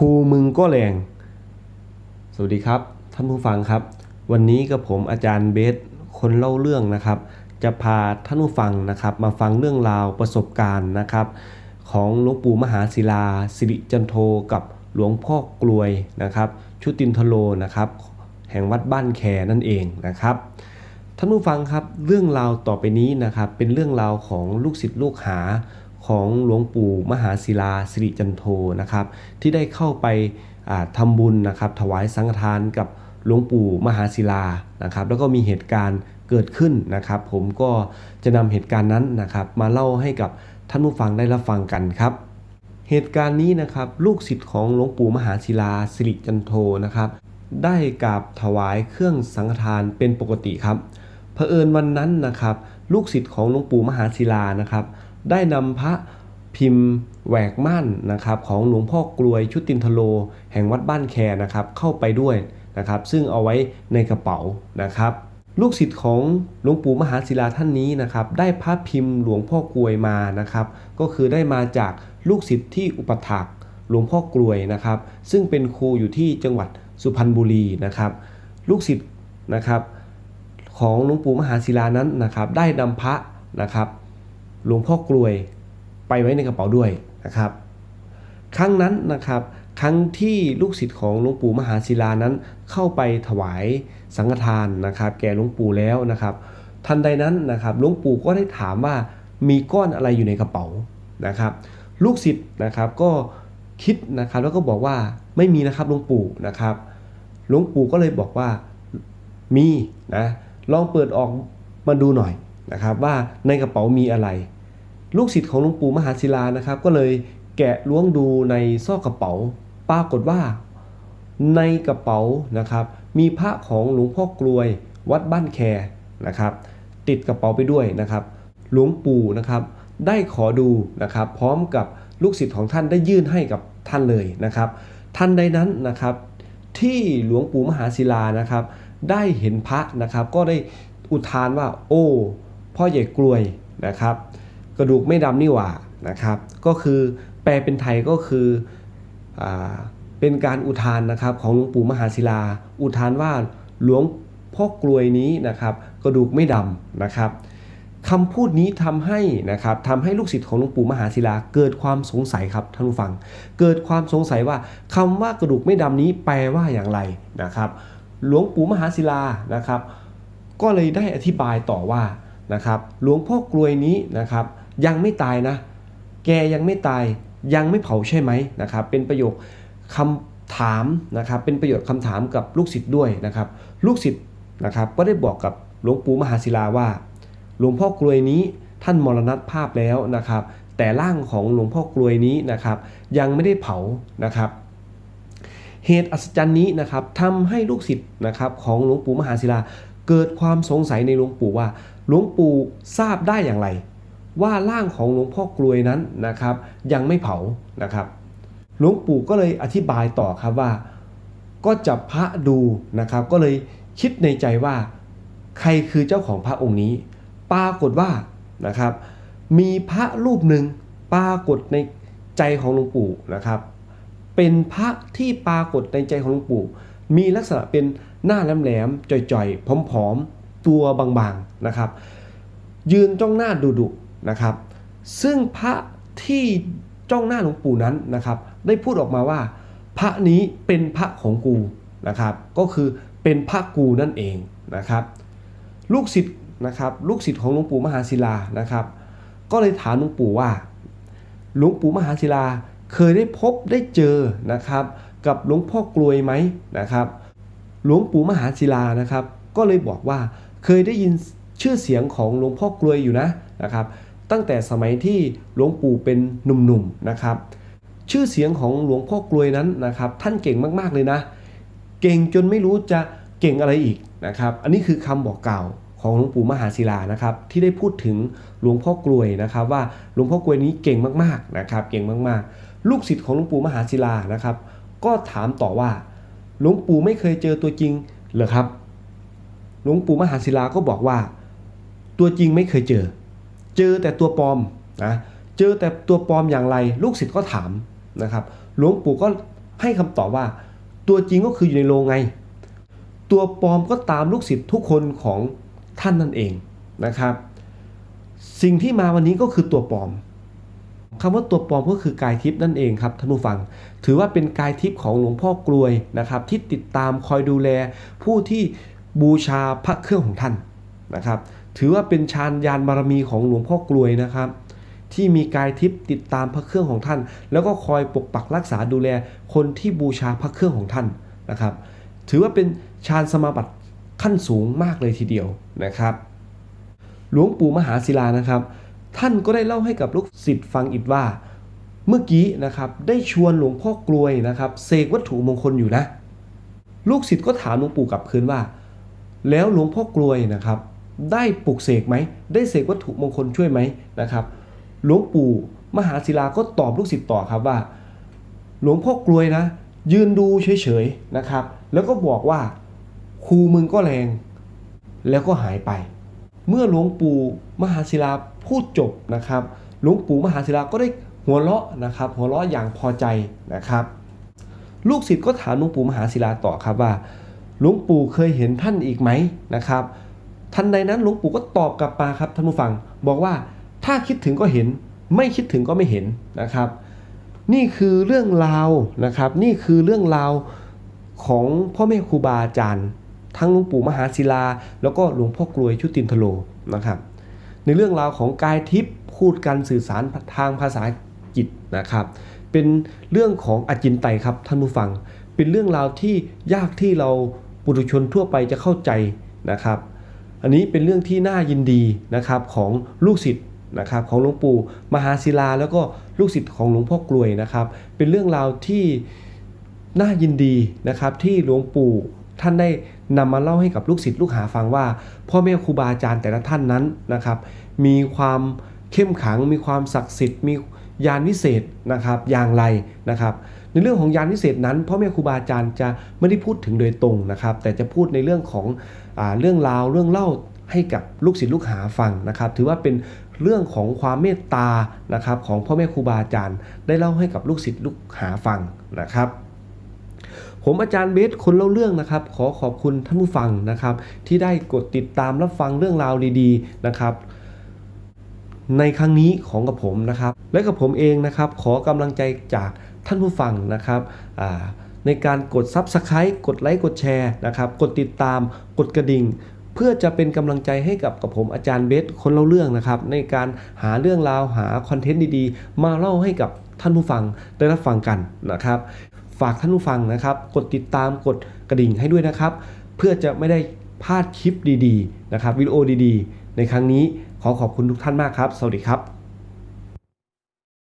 ครูมึงก็แรง สวัสดีครับ ท่านผู้ฟังครับ วันนี้กับผมอาจารย์เบสคนเล่าเรื่องนะครับ จะพาท่านผู้ฟังนะครับ มาฟังเรื่องราวประสบการณ์นะครับ ของหลวงปู่มหาศิลาสิริจันโทกับหลวงพ่อกลวยนะครับ ชุตินทโลนะครับ แห่งวัดบ้านแคนั่นเองนะครับท่านผู้ฟังครับเรื่องราวต่อไปนี้นะครับเป็นเรื่องราวของลูกศิษย์ลูกหา ของหลวงปู่มหาศิลาสิริจันโทนะครับ ที่ได้เข้าไปาทำบุญนะครับ ถวายสังฆทานกับหลวงปู่มหาศิลานะครับ แล้วก็มีเหตุการณ์เกิดขึ้นนะครับ ผมก็จะนำเหตุการณ์นั้นนะครับ มาเล่าให้กับท่านผู้ฟังได้รับฟังกันครับ เหตุการณ์นี้นะครับลูกศิษย์ของหลวงปู่มหาศิลาสิริจันโทนะครับ ได้กราบถวายเครื่องสังฆทานเป็นปกติครับเผอิญวันนั้นนะครับ ลูกศิษย์ของหลวงปู่มหาศิลานะครับ ได้นำพระพิมพ์แหวกม่านนะครับของหลวงพ่อกลวยชุตินทโล แห่งวัดบ้านแคนะครับเข้าไปด้วยนะครับซึ่งเอาไว้ในกระเป๋านะครับ ลูกศิษย์ของหลวงปู่มหาศิลาท่านนี้นะครับได้พระพิมพ์หลวงพ่อกลวยมานะครับก็คือได้มาจากลูกศิษย์ที่อุปถักหลวงพ่อกลวยนะครับซึ่งเป็นครูอยู่ที่จังหวัดสุพรรณบุรีนะครับ ลูกศิษย์นะครับของหลวงปู่มหาศิลานั้นนะครับได้นำพระนะครับ หลวงพ่อกลวยไปไว้ในกระเป๋าด้วยนะครับ ครั้งนั้นนะครับ ครั้งที่ลูกศิษย์ของหลวงปู่มหาศิลานั้นเข้าไปถวายสังฆทานนะครับ แก่หลวงปู่แล้วนะครับ ทันใดนั้นนะครับหลวงปู่ก็ได้ถามว่ามีก้อนอะไรอยู่ในกระเป๋านะครับ ลูกศิษย์นะครับก็คิดนะครับแล้วก็บอกว่าไม่มีนะครับหลวงปู่นะครับหลวงปู่ก็เลยบอกว่ามีนะลองเปิดออกมาดูหน่อยนะครับว่าในกระเป๋ามีอะไร ลูกศิษย์ของหลวงปู่มหาศิลานะครับ ก็เลยแกะล้วงดูในซอกกระเป๋า ปรากฏว่า ในกระเป๋านะครับ มีพระของหลวงพ่อกลวยวัดบ้านแคนะครับ ติดกระเป๋าไปด้วยนะครับ หลวงปู่นะครับ ได้ขอดูนะครับ พร้อมกับลูกศิษย์ของท่านได้ยื่นให้กับท่านเลยนะครับท่านใดนั้นนะครับ ที่หลวงปู่มหาศิลานะครับ ได้เห็นพระนะครับ ก็ได้อุทานว่า โอ้พ่อใหญ่กลวยนะครับ กระดูกไม่ดำนี่หว่านะครับ ก็คือแปลเป็นไทยก็คืออเป็นการอุทานนะครับของหลวงปู่มหาศิลา อุทานว่าหลวงพ่อกลวยนี้นะครับ กระดูกไม่ดำนะครับคำพูดนี้ทำให้นะครับทำให้ลูกศิษย์ของหลวงปู่มหาศิลาเกิดความสงสัยครับท่านผู้ฟัง เกิดความสงสัยว่าคำว่ากระดูกไม่ดำนี้แปลว่าอย่างไรนะครับ หลวงปู่มหาศิลานะครับ ก็เลยได้อธิบายต่อว่านะครับ หลวงพ่อกลวยนี้นะครับ ยังไม่ตายนะ แกยังไม่ตาย ยังไม่เผาใช่ไหมนะครับ เป็นประโยคคำถามนะครับ เป็นประโยชน์คำถามกับลูกศิษย์ด้วยนะครับ ลูกศิษย์นะครับก็ได้บอกกับหลวงปู่มหาศิลาว่า หลวงพ่อกลวยนี้ท่านมรณภาพแล้วนะครับ แต่ร่างของหลวงพ่อกลวยนี้นะครับ ยังไม่ได้เผานะครับ เหตุอัศจรรย์นี้นะครับทำให้ลูกศิษย์นะครับของหลวงปู่มหาศิลาเกิดความสงสัยในหลวงปู่ว่า หลวงปู่ทราบได้อย่างไร ว่าร่างของหลวงพ่อกลวยนั้นนะครับ ยังไม่เผานะครับหลวงปู่ก็เลยอธิบายต่อครับว่า ก็จับพระดูนะครับ ก็เลยคิดในใจว่า ใครคือเจ้าของพระองค์นี้ ปรากฏว่านะครับ มีพระรูปหนึ่งปรากฏในใจของหลวงปู่นะครับ เป็นพระที่ปรากฏในใจของหลวงปู่ มีลักษณะเป็นหน้าแหลมๆจ่อยๆผอมๆตัวบางๆนะครับ ยืนจ้องหน้าดุๆ นะครับ ซึ่งพระที่จ้องหน้าหลวงปู่นั้นนะครับ ได้พูดออกมาว่า พระนี้เป็นพระของกูนะครับ ก็คือเป็นพระกูนั่นเองนะครับ ลูกศิษย์นะครับ ลูกศิษย์ของหลวงปู่มหาศิลานะครับ ก็เลยถามหลวงปู่ว่า หลวงปู่มหาศิลาเคยได้พบได้เจอนะครับ กับหลวงพ่อกลวยไหมนะครับ หลวงปู่มหาศิลานะครับ ก็เลยบอกว่าเคยได้ยินชื่อเสียงของหลวงพ่อกลวยอยู่นะนะครับ ตั้งแต่สมัยที่หลวงปู่เป็นหนุ่มๆนะครับชื่อเสียงของหลวงพ่อกลวยนั้นนะครับท่านเก่งมากๆเลยนะ เก่งจนไม่รู้จะเก่งอะไรอีกนะครับอันนี้คือคำบอกกล่าวของหลวงปู่มหาศิลานะครับที่ได้พูดถึงหลวงพ่อกลวยนะครับว่าหลวงพ่อกลวยนี้เก่งมากๆนะครับเก่งมากๆ ลูกศิษย์ของหลวงปู่มหาศิลานะครับก็ถามต่อว่าหลวงปู่ไม่เคยเจอตัวจริงเหรอครับ หลวงปู่มหาศิลาก็บอกว่า ตัวจริงไม่เคยเจอ เจอแต่ตัวปลอมนะเจอแต่ตัวปลอมอย่างไรลูกศิษย์ก็ถามนะครับ หลวงปู่ก็ให้คำตอบว่า ตัวจริงก็คืออยู่ในโรงไง ตัวปลอมก็ตามลูกศิษย์ทุกคนของท่านนั่นเองนะครับ สิ่งที่มาวันนี้ก็คือตัวปลอมคำว่าตัวปลอมก็คือกายทิพย์นั่นเองครับท่านผู้ฟัง ถือว่าเป็นกายทิพย์ของหลวงพ่อกลวยนะครับ ที่ติดตามคอยดูแลผู้ที่บูชาพระเครื่องของท่านนะครับ ถือว่าเป็นฌานยานบารมีของหลวงพ่อกลวยนะครับ ที่มีกายทิพย์ติดตามพระเครื่องของท่าน แล้วก็คอยปกปักรักษาดูแลคนที่บูชาพระเครื่องของท่านนะครับ ถือว่าเป็นฌานสมาบัติขั้นสูงมากเลยทีเดียวนะครับ หลวงปู่มหาศิลานะครับ ท่านก็ได้เล่าให้กับลูกศิษย์ฟังอีกว่า เมื่อกี้นะครับได้ชวนหลวงพ่อกลวยนะครับเสกวัตถุมงคลอยู่นะ ลูกศิษย์ก็ถามหลวงปู่กลับคืนว่า แล้วหลวงพ่อกลวยนะครับ ได้ปลุกเสกไหม ได้เสกวัตถุมงคลช่วยไหมนะครับ หลวงปู่มหาศิลาก็ตอบลูกศิษย์ต่อครับว่า หลวงพ่อกลวยนะ ยืนดูเฉยๆนะครับ แล้วก็บอกว่าครูมึงก็แรง แล้วก็หายไป เมื่อหลวงปู่มหาศิลาพูดจบนะครับ หลวงปู่มหาศิลาก็ได้หัวเราะนะครับ หัวเราะอย่างพอใจนะครับ ลูกศิษย์ก็ถามหลวงปู่มหาศิลาต่อครับว่า หลวงปู่เคยเห็นท่านอีกไหมนะครับ ทันใดนั้นหลวงปู่ก็ตอบกลับมาครับท่านผู้ฟังบอกว่าถ้าคิดถึงก็เห็น ไม่คิดถึงก็ไม่เห็นนะครับ นี่คือเรื่องราวนะครับ นี่คือเรื่องราวของพ่อแม่ครูบาอาจารย์ทั้งหลวงปู่มหาศิลา แล้วก็หลวงพ่อกลวยชุตินทโลนะครับ ในเรื่องราวของกายทิพย์พูดกันสื่อสารทางภาษาจิตนะครับ เป็นเรื่องของอจินไตครับท่านผู้ฟัง เป็นเรื่องราวที่ยากที่เราปุถุชนทั่วไปจะเข้าใจนะครับ อันนี้เป็นเรื่องที่น่ายินดีนะครับของลูกศิษย์นะครับของหลวงปู่มหาศิลาแล้วก็ลูกศิษย์ของหลวงพ่อกลวยนะครับ เป็นเรื่องราวที่น่ายินดีนะครับที่หลวงปู่ท่านได้นำมาเล่าให้กับลูกศิษย์ลูกหาฟังว่า พ่อแม่ครูบาอาจารย์แต่ละท่านนั้นนะครับมีความเข้มขัง มีความศักดิ์สิทธิ์มียานวิเศษนะครับอย่างไรนะครับ ในเรื่องของยานวิเศษนั้นพ่อแม่ครูบาอาจารย์จะไม่ได้พูดถึงโดยตรงนะครับ แต่จะพูดในเรื่องของ เรื่องราวเรื่องเล่าให้กับลูกศิษย์ลูกหาฟังนะครับ ถือว่าเป็นเรื่องของความเมตตานะครับของพ่อแม่ครูบาอาจารย์ ได้เล่าให้กับลูกศิษย์ลูกหาฟังนะครับผมอาจารย์เบสคนเล่าเรื่องนะครับ ขอขอบคุณท่านผู้ฟังนะครับ ที่ได้กดติดตามรับฟังเรื่องราวดีๆนะครับ ในครั้งนี้ของกับผมนะครับ และกับผมเองนะครับ ขอกำลังใจจากท่านผู้ฟังนะครับอ่า ในการกด Subscribe กดไลค์กดแชร์นะครับกดติดตามกดกระดิ่ง เพื่อจะเป็นกำลังใจให้กับกับผมอาจารย์เบสคนเล่าเรื่องนะครับในการหาเรื่องราวหาคอนเทนต์ดีๆ มาเล่าให้กับท่านผู้ฟังได้รับฟังกันนะครับฝากท่านผู้ฟังนะครับกดติดตามกดกระดิ่งให้ด้วยนะครับ เพื่อจะไม่ได้พลาดคลิปดีๆนะครับวิดีโอดีๆ ในครั้งนี้ขอขอบคุณทุกท่านมากครับ สวัสดีครับ